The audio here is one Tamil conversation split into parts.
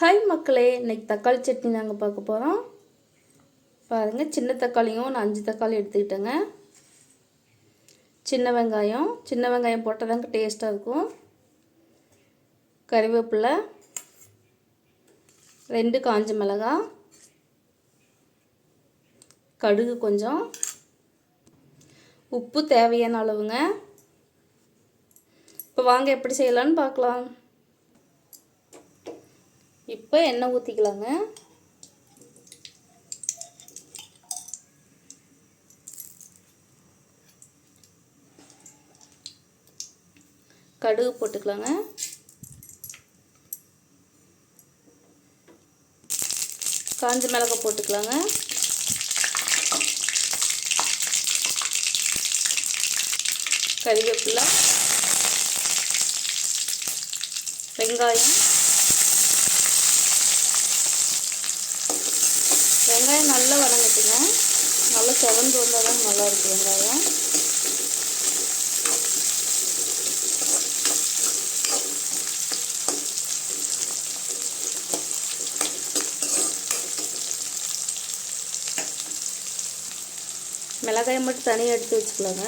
ஹாய் மக்களே. இன்னைக்கு தக்காளி சட்னி நாங்கள் பார்க்க போகிறோம் பாருங்கள் சின்ன தக்காளியும் நான் அஞ்சு தக்காளி எடுத்துக்கிட்டேங்க. சின்ன வெங்காயம். சின்ன வெங்காயம் போட்டால் தாங்க டேஸ்ட்டாக இருக்கும். கறிவேப்பிலை. ரெண்டு காஞ்ச மிளகா. கடுகு கொஞ்சம். உப்பு தேவையான அளவுங்க. இப்போ வாங்க எப்படி செய்யலான்னு பார்க்கலாம். இப்போ எண்ணெய் ஊற்றிக்கலாங்க கடுகு போட்டுக்கலாங்க. காஞ்ச மிளகாய் போட்டுக்கலாங்க. கறிவேப்பிலை. வெங்காயம். வெங்காயம் நல்லா வதங்கட்டுங்க. நல்லா செவந்து வந்தால் தான் நல்லா இருக்கு வெங்காயம். மிளகாயை மட்டும் தனியாக எடுத்து வச்சுக்கலாங்க.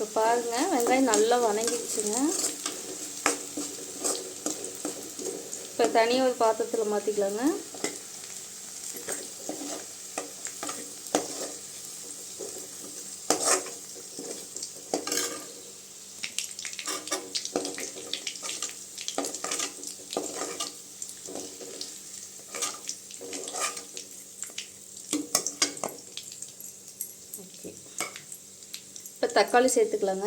இப்போ பாருங்கள் வெங்காயம் நல்லா வணங்கிடுச்சுங்க. இப்போ தனியாக ஒரு பாத்திரத்தில் மாற்றிக்கலாங்க ஓகே. இப்போ தக்காளி சேர்த்துக்கலாங்க.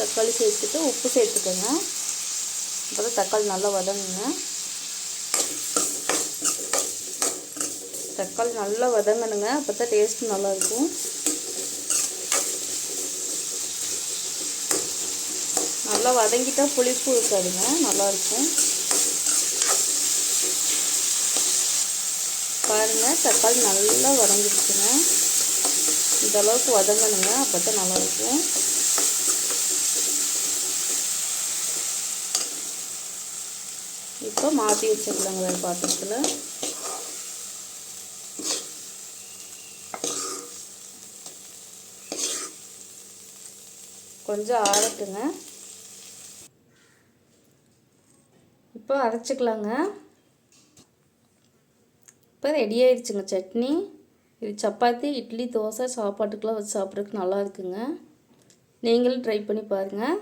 தக்காளி சேர்த்துட்டு உப்பு சேர்த்துக்கோங்க. அப்போ தான் தக்காளி நல்லா வதங்குங்க. தக்காளி நல்லா வதங்கணுங்க. அப்போ தான் டேஸ்ட் நல்லாயிருக்கும் நல்லா வதங்கிட்டால் புளிப்பு இருக்காதுங்க. நல்லாயிருக்கும் பாருங்கள் தக்காளி நல்லா வதங்கிடுச்சுங்க இந்த அளவுக்கு வதங்கணுங்க. அப்போ தான் நல்லாயிருக்கும். இப்போ மாற்றி வச்சுக்கலாங்க வேறு பாத்திரத்தில். கொஞ்சம் ஆறட்டுங்க. இப்போ அரைச்சிக்கலாங்க. இப்போ ரெடி ஆயிடுச்சுங்க சட்னி. இது சப்பாத்தி இட்லி தோசை சாப்பாட்டுக்கெலாம் வச்சு சாப்பிட்றதுக்கு நல்லா இருக்குங்க. நீங்களும் ட்ரை பண்ணி பாருங்கள்